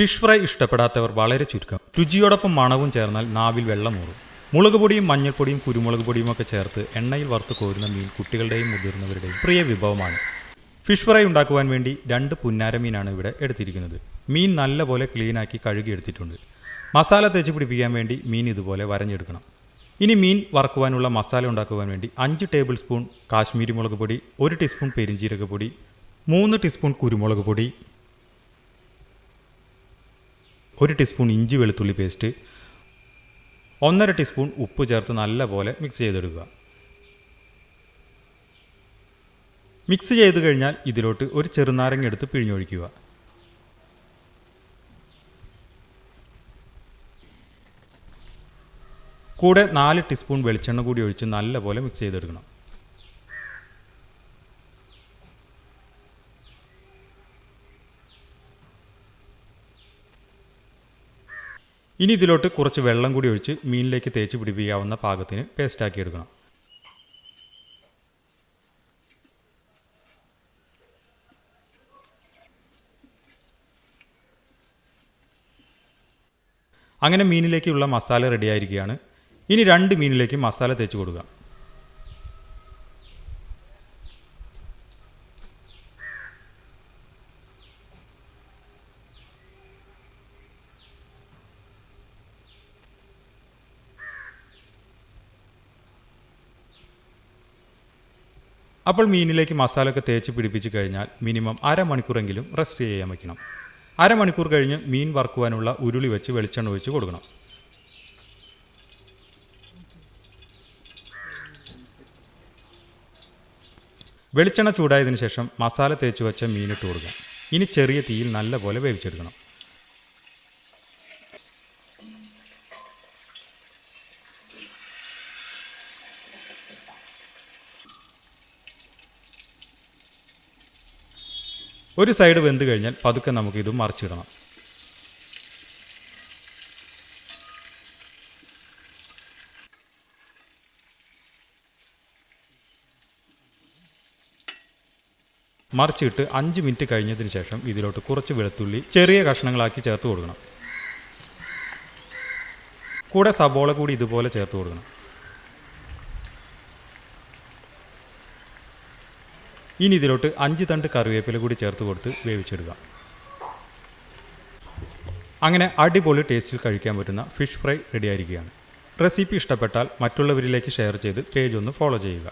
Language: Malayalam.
ഫിഷ് ഫ്രൈ ഇഷ്ടപ്പെടാത്തവർ വളരെ ചുരുക്കം. രുചിയോടൊപ്പം മണവും ചേർന്നാൽ നാവിൽ വെള്ളമൂറും മുളക് പൊടിയും മഞ്ഞൾപ്പൊടിയും കുരുമുളക് പൊടിയും ഒക്കെ ചേർത്ത് എണ്ണയിൽ വറുത്ത് കോരുന്ന മീൻ കുട്ടികളുടെയും മുതിർന്നവരുടെയും പ്രിയ വിഭവമാണ്. ഫിഷ് ഫ്രൈ ഉണ്ടാക്കുവാൻ വേണ്ടി രണ്ട് പുന്നാര മീനാണ് ഇവിടെ എടുത്തിരിക്കുന്നത്. മീൻ നല്ലപോലെ ക്ലീനാക്കി കഴുകിയെടുത്തിട്ടുണ്ട് മസാല തേച്ച് പിടിപ്പിക്കാൻ വേണ്ടി മീൻ ഇതുപോലെ വരഞ്ഞെടുക്കണം. ഇനി മീൻ വറക്കുവാനുള്ള മസാല ഉണ്ടാക്കുവാൻ വേണ്ടി അഞ്ച് ടേബിൾ സ്പൂൺ കാശ്മീരി മുളക് പൊടി ഒരു ടീസ്പൂൺ പെരിഞ്ചീരക പൊടി മൂന്ന് ടീസ്പൂൺ കുരുമുളക് പൊടി ഒരു ടീസ്പൂൺ ഇഞ്ചി വെളുത്തുള്ളി പേസ്റ്റ് ഒന്നര ടീസ്പൂൺ ഉപ്പ് ചേർത്ത് നല്ലപോലെ മിക്സ് ചെയ്തെടുക്കുക. മിക്സ് ചെയ്ത് കഴിഞ്ഞാൽ ഇതിലോട്ട് ഒരു ചെറുനാരങ്ങ എടുത്ത് പിഴിഞ്ഞൊഴിക്കുക. കൂടെ നാല് ടീസ്പൂൺ വെളിച്ചെണ്ണ കൂടി ഒഴിച്ച് നല്ലപോലെ മിക്സ് ചെയ്തെടുക്കണം. ഇനി ഇതിലോട്ട് കുറച്ച് വെള്ളം കൂടി ഒഴിച്ച് മീനിലേക്ക് തേച്ച് പിടിപ്പിക്കാവുന്ന പാകത്തിന് പേസ്റ്റാക്കി എടുക്കണം. അങ്ങനെ മീനിലേക്കുള്ള മസാല റെഡിയായിരിക്കുകയാണ് ഇനി രണ്ട് മീനിലേക്ക് മസാല തേച്ച് കൊടുക്കുക അപ്പോൾ മീനിലേക്ക് മസാലയൊക്കെ തേച്ച് പിടിപ്പിച്ച് കഴിഞ്ഞാൽ മിനിമം അരമണിക്കൂറെങ്കിലും റെസ്റ്റ് ചെയ്യാൻ വയ്ക്കണം. അരമണിക്കൂർ കഴിഞ്ഞ് മീൻ വറുക്കുവാനുള്ള ഉരുളി വെച്ച് വെളിച്ചെണ്ണ ഒഴിച്ച് കൊടുക്കണം. വെളിച്ചെണ്ണ ചൂടായതിനു ശേഷം മസാല തേച്ച് വെച്ച മീനിട്ട് കൊടുക്കാം ഇനി ചെറിയ തീയിൽ നല്ലപോലെ വേവിച്ചെടുക്കണം. ഒരു സൈഡ് വെന്ത് കഴിഞ്ഞാൽ പതുക്കെ നമുക്ക് ഇത് മറിച്ചിടണം. മറിച്ചിട്ട് അഞ്ച് മിനിറ്റ് കഴിഞ്ഞതിന് ശേഷം ഇതിലോട്ട് കുറച്ച് വെളുത്തുള്ളി ചെറിയ കഷ്ണങ്ങളാക്കി ചേർത്ത് കൊടുക്കണം. കൂടെ സബോള കൂടി ഇതുപോലെ ചേർത്ത് കൊടുക്കണം. ഇനി ഇതിലോട്ട് അഞ്ച് തണ്ട് കറിവേപ്പില കൂടി ചേർത്ത് കൊടുത്ത് വേവിച്ചെടുക്കുക. അങ്ങനെ അടിപൊളി ടേസ്റ്റിൽ കഴിക്കാൻ പറ്റുന്ന ഫിഷ് ഫ്രൈ റെഡിയായിരിക്കുകയാണ് റെസിപ്പി ഇഷ്ടപ്പെട്ടാൽ മറ്റുള്ളവരിലേക്ക് ഷെയർ ചെയ്ത് പേജ് ഒന്ന് ഫോളോ ചെയ്യുക.